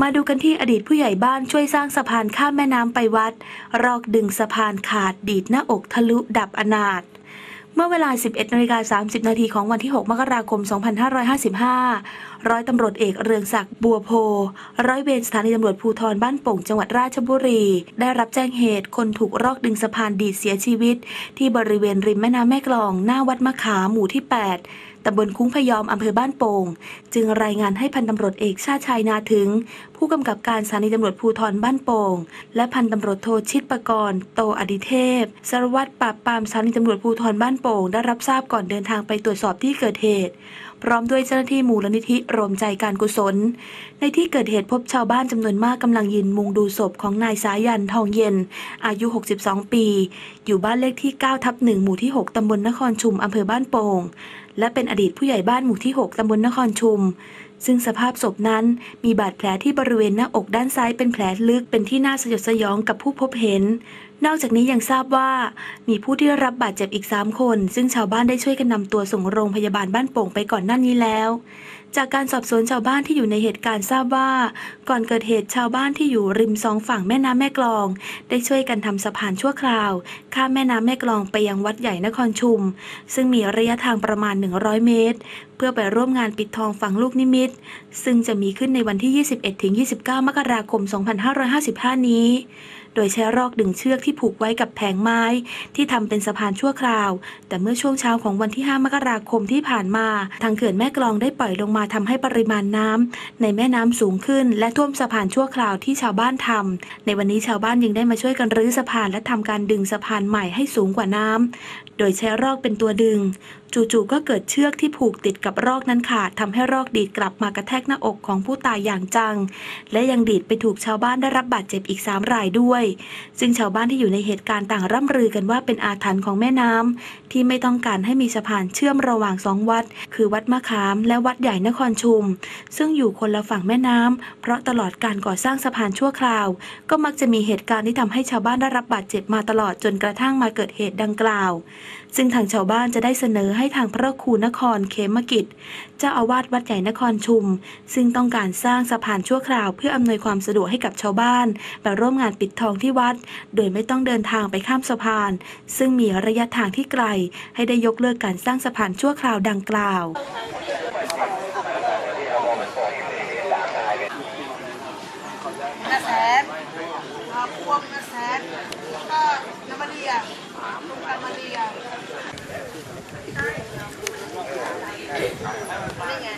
มาดูกันที่อดีตผู้ใหญ่บ้านช่วยสร้างสะพานข้ามแม่น้ำไปวัด รอกดึงสะพานขาดดีดหน้าอกทะลุดับอนาถเมื่อเวลา 11นาฬิกา30 นาทีของวันที่ 6 มกราคม 2555 ร้อยตำรวจเอกเรืองศักดิ์บัวโพ ร้อยเวรสถานีตำรวจภูธรบ้านโป่งจังหวัดราชบุรี ได้รับแจ้งเหตุคนถูกรอกดึงสะพานดีดเสียชีวิต ที่บริเวณริมแม่น้ำแม่กลอง หน้าวัดมะขามหมู่ที่ 8ตำบลคุ้งพยอมอำเภอบ้านโป่ง จึงรายงานให้พันตำรวจเอกชาชัยนาถึง ผู้กำกับการสถานีตำรวจภูธรบ้านโป่ง และพันตำรวจโทชิดประกรณ์โตอดิเทพสารวัตรปราบปรามสถานีตำรวจภูธรบ้านโป่ง ได้รับทราบก่อนเดินทางไปตรวจสอบที่เกิดเหตุ พร้อมด้วยเจ้าหน้าที่มูลนิธิรวมใจการกุศล ในที่เกิดเหตุพบชาวบ้านจำนวนมากกำลังยืนมุงดูศพของนายสายันทองเย็น อายุ 62 ปี อยู่บ้านเลขที่ 9 ทับ 1 หมู่ที่ 6 ตำบลนครชุมอำเภอบ้านโป่ง และเป็นอดีตผู้ใหญ่บ้านหมู่ที่ 6 ตำบลนครชุมซึ่งสภาพศพนั้นมีบาดแผลที่บริเวณหน้าอกด้านซ้ายเป็นแผลลึกเป็นที่น่าสยดสยองกับผู้พบเห็น นอกจากนี้ยังทราบว่ามีผู้ที่รับบาดเจ็บอีก 3 คน ซึ่งชาวบ้านได้ช่วยกันนำตัวส่งโรงพยาบาลบ้านโป่งไปก่อนหน้านี้แล้ว จากการสอบสวนชาวบ้านที่อยู่ในเหตุการณ์ทราบว่า ก่อนเกิดเหตุชาวบ้านที่อยู่ริมสองฝั่งแม่น้ำแม่กลอง ได้ช่วยกันทำสะพานชั่วคราว ข้ามแม่น้ำแม่กลองไปยังวัดใหญ่นครชุม ซึ่งมีระยะทางประมาณ 100 เมตร เพื่อไปร่วมงานปิดทองฝังลูกนิมิต ซึ่งจะมีขึ้นในวันที่ 21-29 มกราคม 2555 นี้โดยใช้รอกดึงเชือกที่ผูกไว้กับแผงไม้ ที่ทำเป็นสะพานชั่วคราว แต่เมื่อช่วงเช้าของวันที่ 5 มกราคมที่ผ่านมา ทางเขื่อนแม่กลองได้ปล่อยลงมาทำให้ปริมาณน้ำในแม่น้ำสูงขึ้น และท่วมสะพานชั่วคราวที่ชาวบ้านทำในวันนี้ชาวบ้านยังได้มาช่วยกันรื้อสะพานและทำการดึงสะพานใหม่ให้สูงกว่าน้ำโดยใช้รอกเป็นตัวดึงจู่ๆ ก็เกิดเชือกที่ผูกติดกับรอกนั้นขาดทำให้รอกดีดกลับมากระแทกหน้าอกของผู้ตายอย่างจัง และยังดีดไปถูกชาวบ้านได้รับบาดเจ็บอีก 3 รายด้วยซึ่งชาวบ้านที่อยู่ในเหตุการณ์ต่างร่ำลือกันว่าเป็นอาถรรพ์ของแม่น้ำที่ไม่ต้องการให้มีสะพานเชื่อมระหว่างสองวัด คือวัดมะขามและวัดใหญ่นครชุม ซึ่งอยู่คนละฝั่งแม่น้ำเพราะตลอดการก่อสร้างสะพานชั่วคราว ก็มักจะมีเหตุการณ์ที่ทำให้ชาวบ้านได้รับบาดเจ็บมาตลอดจนกระทั่งมาเกิดเหตุดังกล่าว ซึ่งทางชาวบ้านจะได้เสนอให้ทางพระครูนครเขมกิจเจ้าอาวาสวัดใหญ่นครชุม ซึ่งต้องการสร้างสะพานชั่วคราว เพื่ออำนวยความสะดวกให้กับชาวบ้านไปร่วมงานปิดทององที่วัด โดยไม่ต้องเดินทางไปข้ามสะพาน ซึ่งมีระยะทางที่ไกล ให้ได้ยกเลิกการสร้างสะพานชั่วคราวดังกล่าวนี่ไง